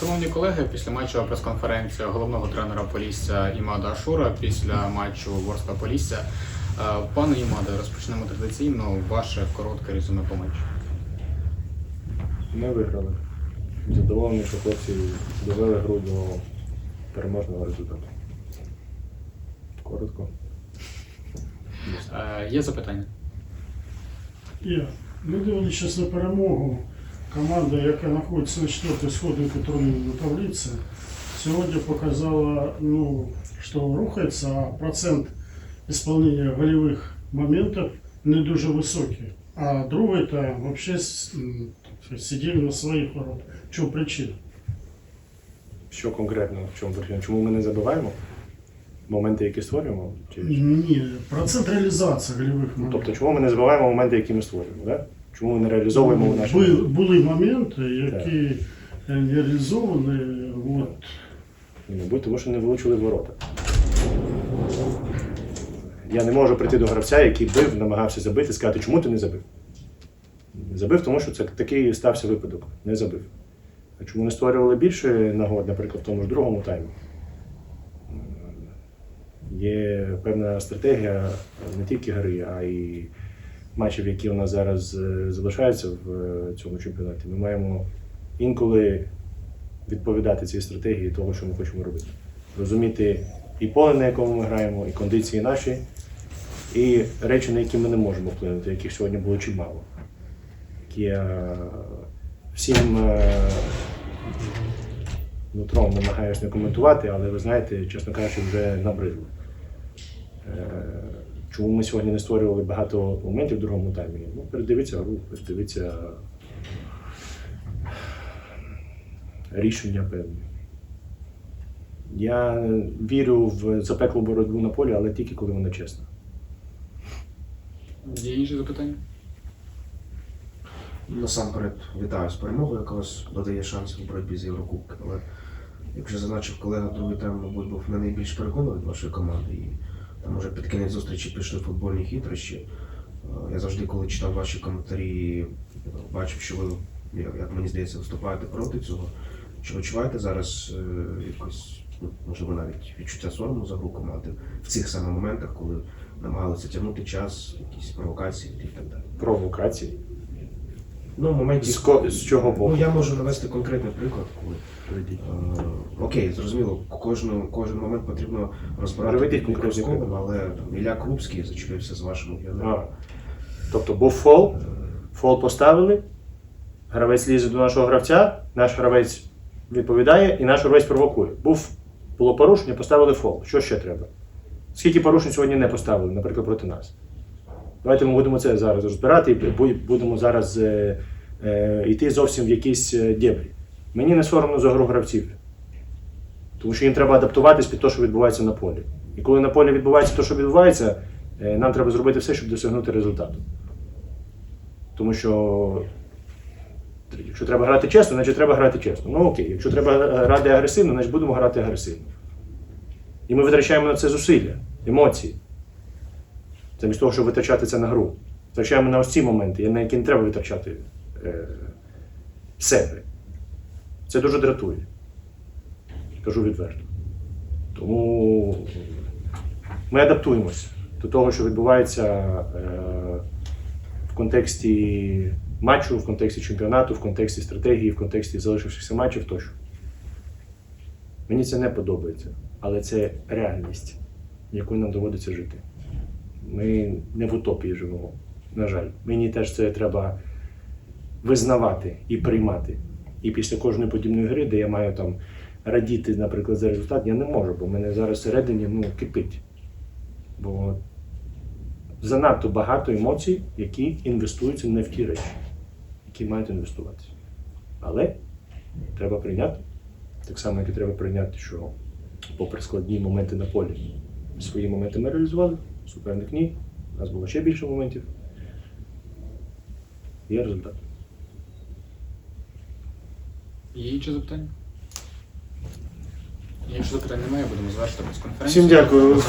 Шановні колеги, після матчу прес-конференція головного тренера Полісся Імада Ашура після матчу Ворскла Полісся. Пане Імаде, розпочнемо традиційно ваше коротке резюме по матчу. Ми виграли. Задоволений, що хлопці довели гру до переможного результату. Коротко. Є запитання? Є. Ми дивилися на перемогу. Команда, яка знаходиться на четвертій сходинці турнірної таблиці, сьогодні показала, ну, що рухається, а процент виконання гольових моментів не дуже високий. А другий тайм взагалі сиділи на своїх воротах. В чому причина? Що конкретно, в чому причина? Чому ми не забиваємо? Моменти, які створюємо? Чи... Ні, процент реалізації гольових моментів. Тобто, чому ми не забиваємо моменти, які ми створюємо? Да? Чому ми не реалізовуємо наші Були, моменти? були моменти, які е, не реалізовані. От, Ну, Мабуть, тому що не влучили в ворота. Я не можу прийти до гравця, який бив, намагався забити, сказати, чому ти не забив? Не забив, тому що це такий стався випадок. Не забив. А чому не створювали більше нагод, наприклад, в тому ж другому таймі? Є певна стратегія не тільки гри, а й матчів, які у нас зараз е, залишаються в е, цьому чемпіонаті. Ми маємо інколи відповідати цій стратегії того, що ми хочемо робити. Розуміти і поле, на якому ми граємо, і кондиції наші, і речі, на які ми не можемо вплинути, яких сьогодні було чимало. Які всім е, нутром намагаюся не коментувати, але ви знаєте, чесно кажучи, вже набридло. Чому ми сьогодні не створювали багато моментів в другому таймі? Ну, передивіться гру, передивіться рішення певні. Я вірю в запеклу боротьбу на полі, але тільки коли вона чесна. Є інші запитання? Насамперед вітаю з перемогою, яка вас додає шансів у боротьбі з Єврокубком. Але як вже зазначив колега, другий тайм, мабуть, був не найбільш переконливий від вашої команди. І там уже під кінець зустрічі пішли футбольні хитрощі. Е, Я завжди, коли читав ваші коментарі, бачив, що ви, як мені здається, виступаєте проти цього. Чи відчуваєте зараз е, якось, ну, можливо, навіть відчуття сорому за гру команди в цих саме моментах, коли намагалися тягнути час, якісь провокації і так далі? Провокації. Ну, в моменті З, ко- з чого боку? Ну, я можу навести конкретний приклад, коли е, окей, зрозуміло, кожну, кожен момент потрібно розбирати Приведіть під конкретний мікроскопом, але там, Ілля Крупський зачепився з вашим А, географом. тобто був фол, фол поставили, гравець лізе до нашого гравця, наш гравець відповідає і наш гравець провокує. Був, було порушення, поставили фол. Що ще треба? Скільки порушень сьогодні не поставили, наприклад, проти нас? Давайте ми будемо це зараз розбирати і будемо зараз е, е, йти зовсім в якісь е, дебрі. Мені не соромно за гру гравців. Тому що їм треба адаптуватись під те, що відбувається на полі. І коли на полі відбувається те, що відбувається, е, нам треба зробити все, щоб досягнути результату. Тому що якщо треба грати чесно, значить треба грати чесно. Ну окей, якщо треба грати агресивно, значить будемо грати агресивно. І ми витрачаємо на це зусилля, емоції. Замість того, щоб витрачати це на гру. Витрачаємо на ось ці моменти, на які не треба витрачати е, себе. Це дуже дратує. Кажу відверто. Тому ми адаптуємося до того, що відбувається е, в контексті матчу, в контексті чемпіонату, в контексті стратегії, в контексті залишившихся матчів тощо. Мені це не подобається, але це реальність, якою нам доводиться жити. Ми не в утопії живемо, на жаль. Мені теж це треба визнавати і приймати. І після кожної подібної гри, де я маю там радіти, наприклад, за результат, я не можу, бо мене зараз всередині ну, кипить. Бо занадто багато емоцій, які інвестуються не в ті речі, які мають інвестуватися. Але треба прийняти. Так само, як і треба прийняти, що попри складні моменти на полі, свої моменти ми реалізували, суперник ні. У нас було ще більше моментів. Є результат. Є інші запитання? Якщо запитань немає, будемо завершити прес-конференцію. Всім дякую.